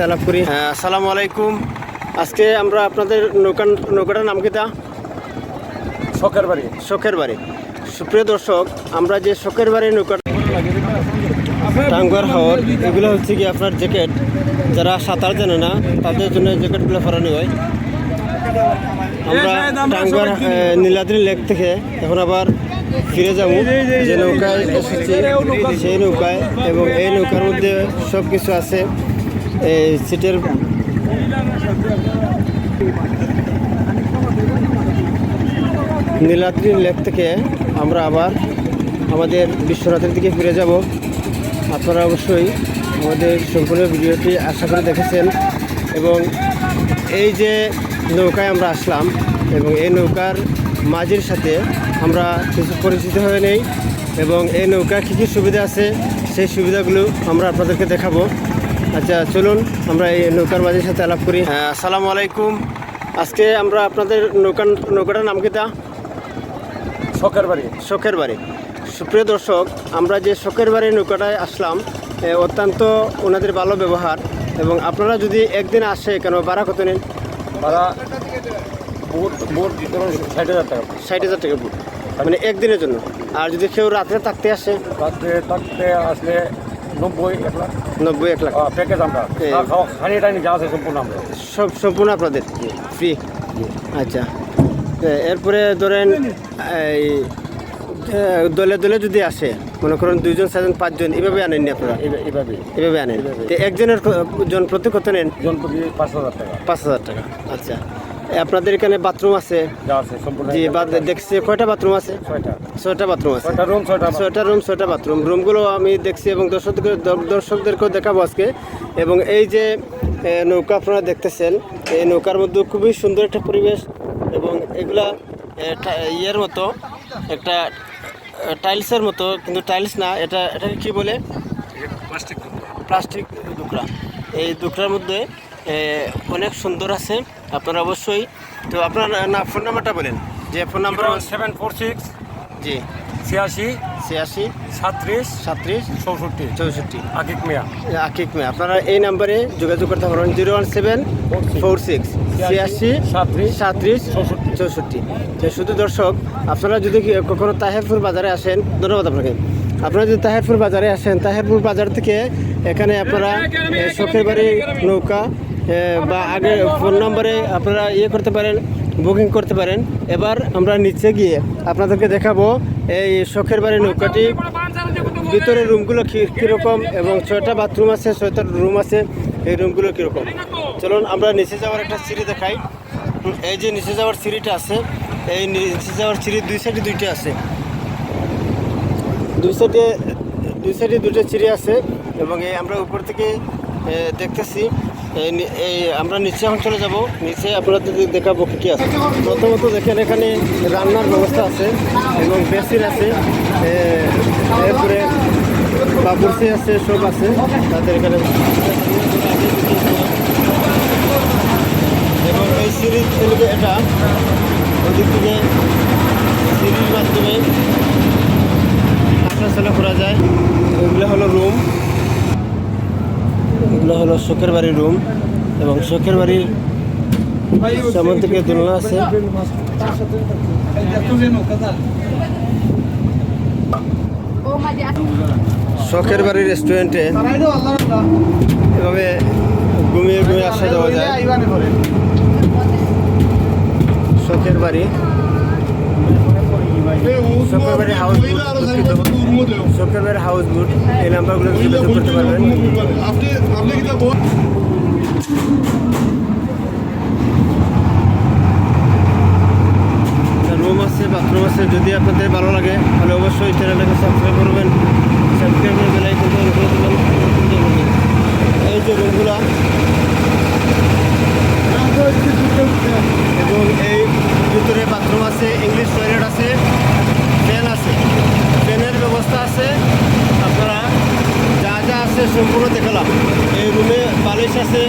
সাথে আলাপ করি। হ্যাঁ আসসালামু আলাইকুম। আজকে আমরা আপনাদের নৌকা নৌকাটার নাম কি তা? শখের বাড়ি। শখের বাড়ি। সুপ্রিয় দর্শক আমরা যে শখের বাড়ি নৌকাটা টাঙ্গুয়ার হাওর এগুলো হচ্ছে কি আপনার জ্যাকেট। যারা সাঁতার জানে না তাদের জন্য জ্যাকেটগুলো ফরানো হয়। আমরা টাঙ্গুয়ার নীলাদ্রি লেক থেকে এখন আবার ফিরে যাব। যে নৌকায় এসেছি সেই নৌকায় এবং এই নৌকার মধ্যে সব কিছু আছে। সিটের নীলাদ্রি লেক থেকে আমরা আবার আমাদের বিশ্বনাথের দিকে ফিরে যাব। আপনারা অবশ্যই আমাদের সম্পূর্ণ ভিডিওটি আশা করে দেখেছেন এবং এই যে নৌকায় আমরা আসলাম এবং এই নৌকার মাঝির সাথে আমরা কিছু পরিচিত হয়ে নেই এবং এই নৌকার কী কী সুবিধা আছে সেই সুবিধাগুলো আমরা আপনাদেরকে দেখাবো। আচ্ছা চলুন আমরা এই নৌকার মাঝির সাথে আলাপ করি। হ্যাঁ আসসালামু আলাইকুম। আজকে আমরা আপনাদের নৌকা নৌকাটার নাম কি তা? শখের বাড়ি। শখের বাড়ি। সুপ্রিয় দর্শক আমরা যে শখের বাড়ি নৌকাটায় আসলাম অত্যন্ত ওনাদের ভালো ব্যবহার এবং আপনারা যদি একদিন আসে কেন ভাড়া কত নেন? ভাড়া বোট বোট ষাট হাজার টাকা। ষাট হাজার টাকা বুট। মানে একদিনের জন্য। আর যদি কেউ রাত্রে থাকতে আসে? রাত্রে থাকতে আসলে নব্বই এক লাখ। নব্বই এক লাখ। প্যাকেজ আমরা। খাওয়া খানি টানি যা আছে সম্পূর্ণ আমরা। সব সম্পূর্ণ আপনাদের? ফ্রি আচ্ছা। এরপরে ধরেন এই দলে দলে যদি আসে মনে করেন দুইজন চারজন পাঁচজন এভাবে আনেননি আপনারা? এইভাবে এভাবে। আনেন? একজনের জন প্রতি কত নেন? জনপ্রতি পাঁচ হাজার টাকা। পাঁচ হাজার টাকা। আচ্ছা। আপনাদের এখানে বাথরুম আছে? জি দেখছি কয়টা বাথরুম আছে? ছয়টা। বাথরুম আছে। ছয়টা রুম ছয়টা ছয়টা রুম ছয়টা বাথরুম। রুমগুলো আমি দেখছি এবং দর্শকদের দর্শকদেরকেও দেখাবো আজকে। এবং এই যে নৌকা আপনারা দেখতেছেন এই নৌকার মধ্যে খুবই সুন্দর একটা পরিবেশ এবং এগুলা টা- ইয়ের মতো একটা টাইলসের মতো কিন্তু টাইলস না এটা এটাকে কি বলে? প্লাস্টিক প্লাস্টিক দুকরা এই দুকরার মধ্যে অনেক সুন্দর আছে আপনারা অবশ্যই তো আপনার না ফোন নাম্বারটা বলেন যে phone number seven four six জি। ছিয়াশি ছিয়াশি সাতত্রিশ সাতত্রিশ চৌষট্টি। চৌষট্টি। আকিক মিয়া। আকিক মে আপনারা এই নাম্বারে যোগাযোগ করতে পারবেন zero one seven four six ছিয়াশি সাতত্রিশ সাতত্রিশ চৌষট্টি। চৌষট্টি। তো শুধু দর্শক আপনারা যদি কখনো তাহেরপুর বাজারে আসেন ধন্যবাদ আপনাকে। আপনারা যদি তাহেরপুর বাজারে আসেন তাহেরপুর বাজার থেকে এখানে আপনারা শখের বাড়ি নৌকা বা আগে ফোন নম্বরে আপনারা ইয়ে করতে পারেন, বুকিং করতে পারেন। এবার আমরা নিচে গিয়ে আপনাদেরকে দেখাবো এই শখের বাড়ি নৌকাটি ভিতরে রুমগুলো কীরকম এবং ছয়টা বাথরুম আছে, ছয়টা রুম আছে, এই রুমগুলো কীরকম? চলুন আমরা নিচে যাওয়ার একটা সিঁড়ি দেখাই। এই যে নিচে যাওয়ার সিঁড়িটা আছে, এই নিচে যাওয়ার সিঁড়ি দুই সাইডে দুইটা আছে। দুই সাইডে দুই সাইডে দুটো সিঁড়ি আছে এবং এই আমরা উপর থেকে দেখতেছি এই আমরা নিচে এখন চলে যাব। নিচে আপনাদের দেখাবো কী কী আছে। প্রথমত দেখেন, এখানে রান্নার ব্যবস্থা আছে এবং বেসিন আছে। এরপরে বাবুরসি আছে, সব আছে। তাদের এখানে এবং এই থেকে এটা ওদিক থেকে সিঁড়ির মাধ্যমে হাঁটাচলা করা যায়। এগুলো হলো রুম। এগুলো হলো শোকের বাড়ির রুম এবং শোকের বাড়ির সামন থেকে দোলনা আছে। শখের বাড়ির রেস্টুরেন্টে এভাবে ঘুমিয়ে ঘুমিয়ে আসা যাওয়া যায়। শখের বাড়ি। শখের হাউস বোট শখের হাউস বোট এই নাম্বারগুলো যোগাযোগ করতে পারবেন। রুম আছে বাথরুম আছে যদি আপনাদের ভালো লাগে তাহলে অবশ্যই চ্যানেলটাকে সাবস্ক্রাইব করবেন। সাবস্ক্রাইব করে বেলাই কিন্তু এই যে রুমগুলা এবং এই ভিতরে বাথরুম আছে ইংলিশ টয়লেট আছে ফ্যান আছে ফ্যানের ব্যবস্থা আছে আপনারা আছে সম্পূর্ণ দেখালাম। এই রুমে বালিশ আছে,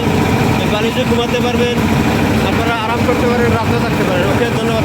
এই বালিশে ঘুমাতে পারবেন, আপনারা আরাম করতে পারেন, রাত্রে থাকতে পারেন। ওকে, ধন্যবাদ